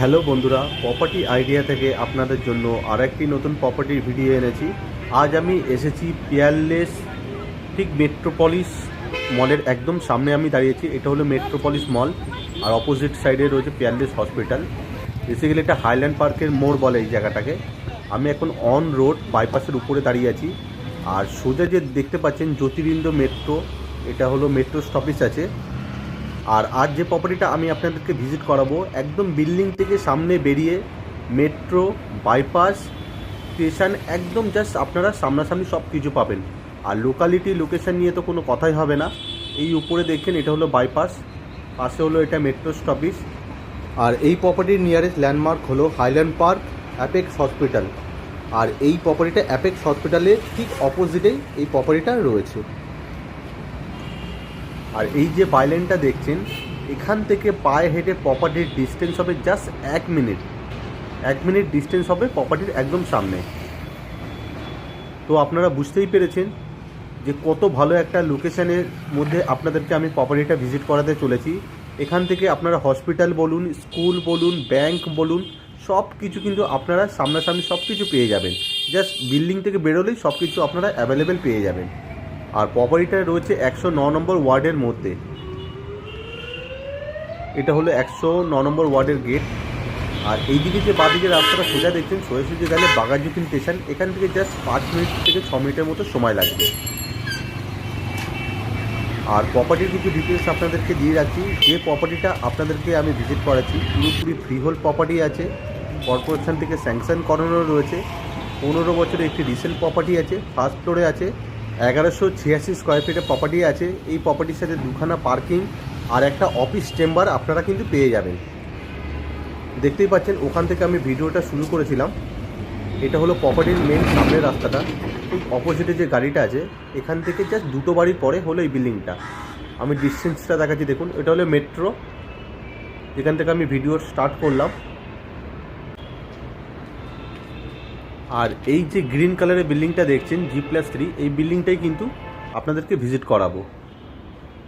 Hello বন্ধুরা property idea থেকে আপনাদের জন্য আর একটি নতুন প্রপার্টির ভিডিও এনেছি। আজ আমি এসেছি পিয়ারলেস ঠিক মেট্রোপলিস মলের একদম সামনে আমি দাঁড়িয়েছি, এটা হলো মেট্রোপলিস মল আর অপোজিট সাইডে রয়েছে পিয়ারলেস হসপিটাল বেসিক্যালি এটা হাইল্যান্ড পার্কের মোড় বলে এই জায়গাটাকে। আমি এখন অন রোড বাইপাসের উপরে দাঁড়িয়ে আছি। আর সোজা যে দেখতে পাচ্ছেন জ্যোতিরিন্দ মেট্রো এটা হলো মেট্রো স্টপেজ আছে। আর আজ যে প্রপার্টিটা আমি আপনাদেরকে ভিজিট করাবো, একদম বিল্ডিং থেকে সামনে বেরিয়ে মেট্রো বাইপাস স্টেশন একদম জাস্ট আপনারা সামনাসামনি সব কিছু পাবেন। আর লোকালিটি লোকেশান নিয়ে তো কোনো কথাই হবে না। এই উপরে দেখেন, এটা হলো বাইপাস পাশে হলো এটা মেট্রো স্টপেজ আর এই প্রপার্টির নিয়ারেস্ট ল্যান্ডমার্ক হলো হাইল্যান্ড পার্ক অ্যাপেক্স হসপিটাল আর এই প্রপার্টিটা অ্যাপেক্স হসপিটালের ঠিক অপোজিটেই এই প্রপার্টিটা রয়েছে। আর এই যে বাইলেনটা দেখছেন, এখান থেকে পায়ে হেঁটে প্রপার্টির ডিস্টেন্স হবে জাস্ট এক মিনিট এক মিনিট ডিস্টেন্স হবে প্রপার্টির একদম সামনে। তো আপনারা বুঝতেই পেরেছেন যে কত ভালো একটা লোকেশানের মধ্যে আপনাদেরকে আমি প্রপার্টিটা ভিজিট করাতে চলেছি। এখান থেকে আপনারা হসপিটাল বলুন স্কুল বলুন ব্যাংক বলুন সব কিছু কিন্তু আপনারা সামনাসামনি সব কিছু পেয়ে যাবেন। জাস্ট বিল্ডিং থেকে বেরোলেই সব কিছু আপনারা অ্যাভেলেবেল পেয়ে যাবেন। আর প্রপার্টিটা রয়েছে একশো ন নম্বর ওয়ার্ডের মধ্যে। এটা হলো একশো ন নম্বর ওয়ার্ডের গেট আর এইদিকে যে বাদিকে রাস্তাটা সোজা দেখছেন, সোজাসুজি গেলে বাগাজুকিন স্টেশন এখান থেকে জাস্ট পাঁচ মিনিট থেকে ছ মিনিটের মতো সময় লাগবে। আর প্রপার্টির কিছু ডিটেলস আপনাদেরকে দিয়ে রাখছি। যে প্রপার্টিটা আপনাদেরকে আমি ভিজিট করাচ্ছি, পুরোপুরি ফ্রি হোল প্রপার্টি আছে। কর্পোরেশন থেকে স্যাংশন করানো রয়েছে। পনেরো বছরের একটি রিসেল প্রপার্টি আছে ফার্স্ট ফ্লোরে আছে। এগারোশো ছিয়াশি স্কোয়ার ফিটের প্রপার্টি আছে। এই প্রপার্টির সাথে দুখানা পার্কিং আর একটা অফিস চেম্বার আপনারা কিন্তু পেয়ে যাবেন। দেখতেই পাচ্ছেন, ওখান থেকে আমি ভিডিওটা শুরু করেছিলাম। এটা হলো প্রপার্টির মেন সামনের রাস্তাটা। ঠিক অপোজিটে যে গাড়িটা আছে, এখান থেকে জাস্ট দুটো বাড়ির পরে হলো এই বিল্ডিংটা আমি ডিস্টেন্সটা দেখাচ্ছি, দেখুন। এটা হলো মেট্রো এখান থেকে আমি ভিডিও স্টার্ট করলাম। আর এই যে গ্রিন কালারের বিল্ডিংটা দেখছেন জি প্লাস থ্রি এই বিল্ডিংটাই কিন্তু আপনাদেরকে ভিজিট করাবো।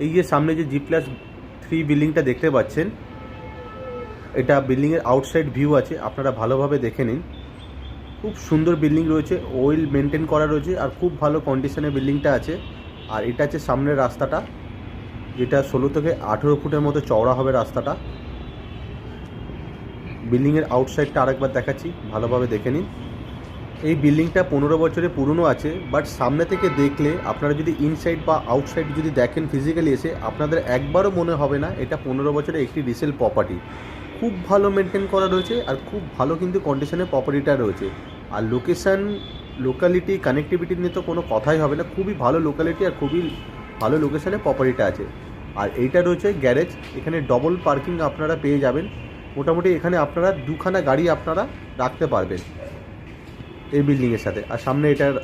এই যে সামনে যে জি প্লাস থ্রি বিল্ডিংটা দেখতে পাচ্ছেন, এটা বিল্ডিংয়ের আউটসাইড ভিউ আছে, আপনারা ভালোভাবে দেখে নিন। খুব সুন্দর বিল্ডিং রয়েছে ওয়েল মেনটেন করা রয়েছে, আর খুব ভালো কন্ডিশনের বিল্ডিংটা আছে। আর এটা হচ্ছে সামনের রাস্তাটা, যেটা ষোলো থেকে আঠেরো ফুটের মতো চওড়া হবে রাস্তাটা। বিল্ডিংয়ের আউটসাইডটা আরেকবার দেখাচ্ছি, ভালোভাবে দেখে নিন। এই বিল্ডিংটা পনেরো বছরে পুরনো আছে বাট সামনে থেকে দেখলে আপনারা যদি ইনসাইড বা আউটসাইড যদি দেখেন ফিজিক্যালি এসে, আপনাদের একবারও মনে হবে না এটা পনেরো বছরে একটি রিসেল প্রপার্টি খুব ভালো মেনটেন করা রয়েছে আর খুব ভালো কিন্তু কন্ডিশনের প্রপার্টিটা রয়েছে। আর লোকেশান লোকালিটি কানেক্টিভিটি নিয়ে তো কোনো কথাই হবে না, খুবই ভালো লোকালিটি আর খুবই ভালো লোকেশানে প্রপার্টিটা আছে। আর এইটা রয়েছে গ্যারেজ এখানে ডবল পার্কিং আপনারা পেয়ে যাবেন। মোটামুটি এখানে আপনারা দুখানা গাড়ি আপনারা রাখতে পারবেন। এই বিল্ডিংয়ের সাথে। আর সামনে এটার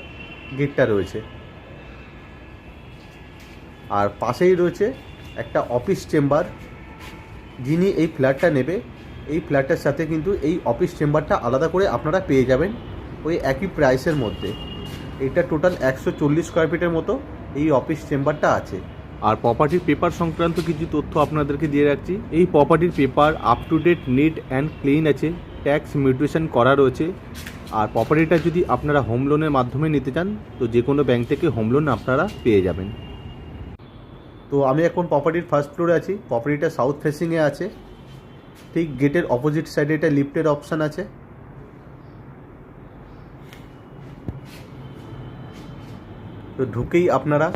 গেটটা রয়েছে। আর পাশেই রয়েছে একটা অফিস চেম্বার যিনি এই ফ্ল্যাটটা নেবে, এই ফ্ল্যাটটার সাথে কিন্তু এই অফিস চেম্বারটা আলাদা করে আপনারা পেয়ে যাবেন ওই একই প্রাইসের মধ্যে। এটা টোটাল একশো চল্লিশ স্কোয়ার ফিটের মতো এই অফিস চেম্বারটা আছে। আর প্রপার্টির পেপার সংক্রান্ত কিছু তথ্য আপনাদেরকে দিয়ে রাখছি। এই প্রপার্টির paper up to date neat and clean আছে। ট্যাক্স মিউটেশন করা রয়েছে। আর প্রপার্টিটা যদি আপনারা হোম লোনের মাধ্যমে নিতে চান, তো যে কোনো ব্যাংক থেকে হোম লোন আপনারা পেয়ে যাবেন। তো আমি এখন প্রপার্টির ফার্স্ট ফ্লোরে আছি। প্রপার্টিটা সাউথ ফেসিংয়ে আছে। ঠিক গেটের অপোজিট সাইডে এটা লিফটের অপশান আছে। তো ঢুকেই আপনারা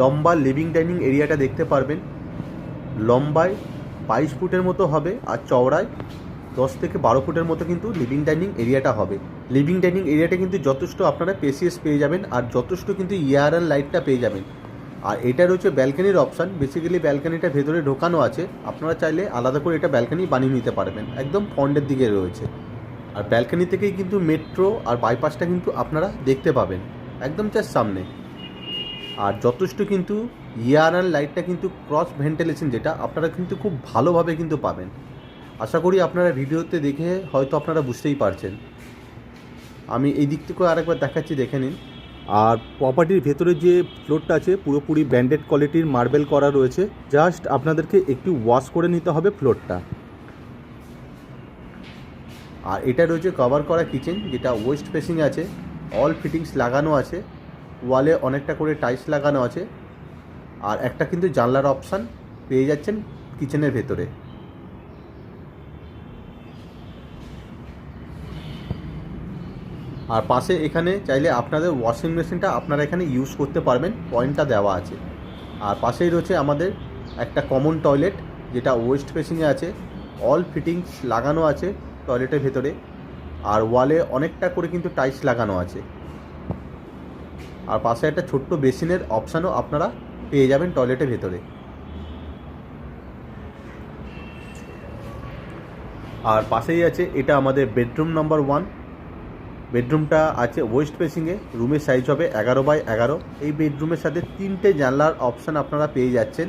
লম্বা লিভিং ডাইনিং এরিয়াটা দেখতে পারবেন। লম্বায় বাইশ ফুটের মতো হবে আর চওড়ায় দশ থেকে বারো ফুটের মতো কিন্তু লিভিং ডাইনিং এরিয়াটা হবে। লিভিং ডাইনিং এরিয়াটা কিন্তু যথেষ্ট আপনারা পেসিএস পেয়ে যাবেন আর যথেষ্ট কিন্তু ইয়ার অ্যান্ড লাইটটা পেয়ে যাবেন। আর এটা রয়েছে ব্যালকানির অপশান বেসিক্যালি ব্যালকানিটা ভেতরে ঢোকানো আছে। আপনারা চাইলে আলাদা করে এটা ব্যালকানি বানিয়ে নিতে পারবেন। একদম ফ্রন্টের দিকে রয়েছে। আর ব্যালকানি থেকেই কিন্তু মেট্রো আর বাইপাসটা কিন্তু আপনারা দেখতে পাবেন। একদম জাস্ট সামনে। আর যথেষ্ট কিন্তু ইয়ার অ্যান্ড লাইটটা কিন্তু ক্রস ভেন্টিলেশন যেটা আপনারা কিন্তু খুব ভালোভাবে কিন্তু পাবেন। আশা করি আপনারা ভিডিওতে দেখে হয়তো আপনারা বুঝতেই পারছেন। আমি এই দিক থেকে আরেকবার দেখাচ্ছি, দেখে নিন। আর প্রপার্টির ভেতরে যে ফ্লোরটা আছে, পুরোপুরি ব্র্যান্ডেড কোয়ালিটির মার্বেল করা রয়েছে। জাস্ট আপনাদেরকে একটু ওয়াশ করে নিতে হবে ফ্লোরটা আর এটা রয়েছে কভার করা কিচেন যেটা ওয়েস্ট ফেসিং আছে। অল ফিটিংস লাগানো আছে। ওয়ালে অনেকটা করে টাইলস লাগানো আছে। আর একটা কিন্তু জানলার অপশান পেয়ে যাচ্ছেন কিচেনের ভেতরে। আর পাশে এখানে চাইলে আপনাদের ওয়াশিং মেশিনটা আপনারা এখানে ইউজ করতে পারবেন পয়েন্টটা দেওয়া আছে। আর পাশেই রয়েছে আমাদের একটা কমন টয়লেট যেটা ওয়েস্ট ফেসিংয়ে আছে অল ফিটিংস লাগানো আছে টয়লেটের ভেতরে, আর ওয়ালে অনেকটা করে কিন্তু টাইলস লাগানো আছে। আর পাশে একটা ছোট্ট বেসিনের অপশানও আপনারা পেয়ে যাবেন টয়লেটের ভেতরে। আর পাশেই আছে, এটা আমাদের বেডরুম নাম্বার ওয়ান বেডরুমটা আছে ওয়েস্ট ফেসিংয়ে রুমের সাইজ হবে এগারো বাই এগারো। এই বেডরুমের সাথে তিনটে জানলার অপশান আপনারা পেয়ে যাচ্ছেন।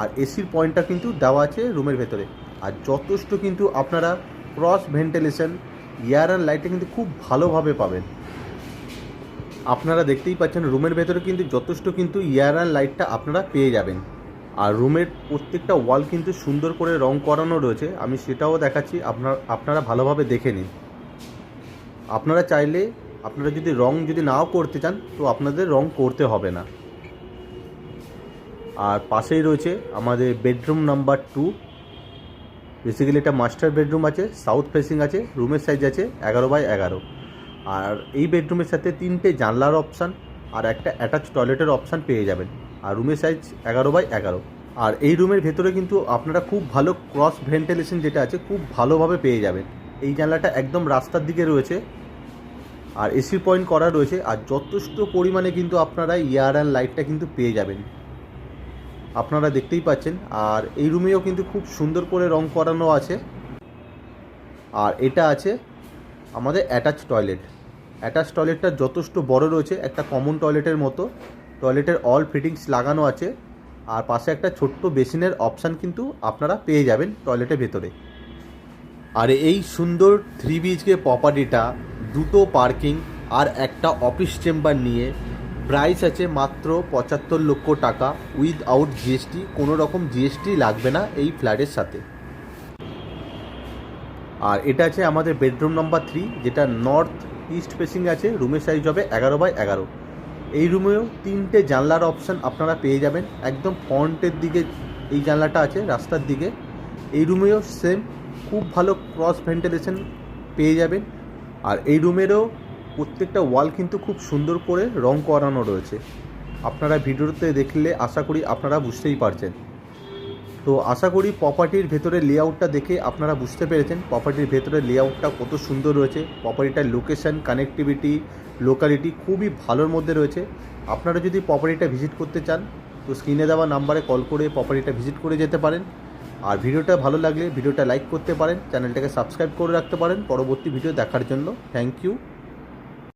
আর এসির পয়েন্টটা কিন্তু দেওয়া আছে রুমের ভেতরে। আর যথেষ্ট কিন্তু আপনারা ক্রস ভেন্টিলেশন এয়ার অ্যান্ড লাইটটা কিন্তু খুব ভালোভাবে পাবেন। আপনারা দেখতেই পাচ্ছেন রুমের ভেতরে কিন্তু যথেষ্ট কিন্তু এয়ার অ্যান্ড লাইটটা আপনারা পেয়ে যাবেন। আর রুমের প্রত্যেকটা ওয়াল কিন্তু সুন্দর করে রং করানো রয়েছে। আমি সেটাও দেখাচ্ছি, আপনার, আপনারা ভালোভাবে দেখে নিন। আপনারা চাইলে আপনারা যদি রং যদি নাও করতে চান, তো আপনাদের রং করতে হবে না। আর পাশেই রয়েছে আমাদের বেডরুম নাম্বার টু। বেসিক্যালি এটা মাস্টার বেডরুম আছে সাউথ ফেসিং আছে রুমের সাইজ আছে এগারো বাই এগারো। আর এই বেডরুমের সাথে তিনটে জানলার অপশান আর একটা অ্যাটাচ টয়লেটের অপশান পেয়ে যাবেন। আর রুমের সাইজ এগারো বাই এগারো। আর এই রুমের ভেতরে কিন্তু আপনারা খুব ভালো ক্রস ভেন্টিলেশন যেটা আছে, খুব ভালোভাবে পেয়ে যাবেন। এই জানলাটা একদম রাস্তার দিকে রয়েছে, আর এসি পয়েন্ট করা রয়েছে, আর যথেষ্ট পরিমাণে কিন্তু আপনারা ইয়ার অ্যান্ড লাইটটা কিন্তু পেয়ে যাবেন। আপনারা দেখতেই পাচ্ছেন, আর এই রুমেও কিন্তু খুব সুন্দর করে রং করানো আছে। আর এটা আছে আমাদের অ্যাটাচ টয়লেট অ্যাটাচ টয়লেটটা যথেষ্ট বড় রয়েছে, একটা কমন টয়লেটের মতো। টয়লেটের অল ফিটিংস লাগানো আছে, আর পাশে একটা ছোট্ট বেসিনের অপশান কিন্তু আপনারা পেয়ে যাবেন টয়লেটের ভেতরে। আর এই সুন্দর থ্রি বিএইচকে প্রপার্টিটা দুটো পার্কিং আর একটা অফিস চেম্বার নিয়ে প্রাইস আছে মাত্র পঁচাত্তর লক্ষ টাকা উইথ আউট জিএসটি, কোনো রকম জিএসটি লাগবে না এই ফ্ল্যাটের সাথে। আর এটা আছে আমাদের বেডরুম নাম্বার থ্রি, যেটা নর্থ ইস্ট ফেসিং আছে রুমের সাইজ হবে এগারো বাই এগারো। এই রুমেও তিনটে জানলার অপশান আপনারা পেয়ে যাবেন, একদম ফ্রন্টের দিকে এই জানলাটা আছে, রাস্তার দিকে। এই রুমেও সেম খুব ভালো ক্রস ভেন্টিলেশন পেয়ে যাবেন। আর এই রুমেরও প্রত্যেকটা ওয়াল কিন্তু খুব সুন্দর করে রং করানো রয়েছে। আপনারা ভিডিওতে দেখলে আশা করি আপনারা বুঝতেই পারছেন। তো আশা করি প্রপার্টির ভেতরে লেআউটটা দেখে আপনারা বুঝতে পেরেছেন প্রপার্টির ভেতরে লেআউটটা কত সুন্দর রয়েছে। প্রপার্টিটার লোকেশন কানেক্টিভিটি লোকালিটি খুবই ভালোর মধ্যে রয়েছে। আপনারা যদি প্রপার্টিটা ভিজিট করতে চান, তো স্ক্রিনে দেওয়া নাম্বারে কল করে প্রপার্টিটা ভিজিট করে যেতে পারেন। আর ভিডিওটা ভালো লাগলে ভিডিওটা লাইক করতে পারেন, চ্যানেলটাকে সাবস্ক্রাইব করে রাখতে পারেন পরবর্তী ভিডিও দেখার জন্য। Thank you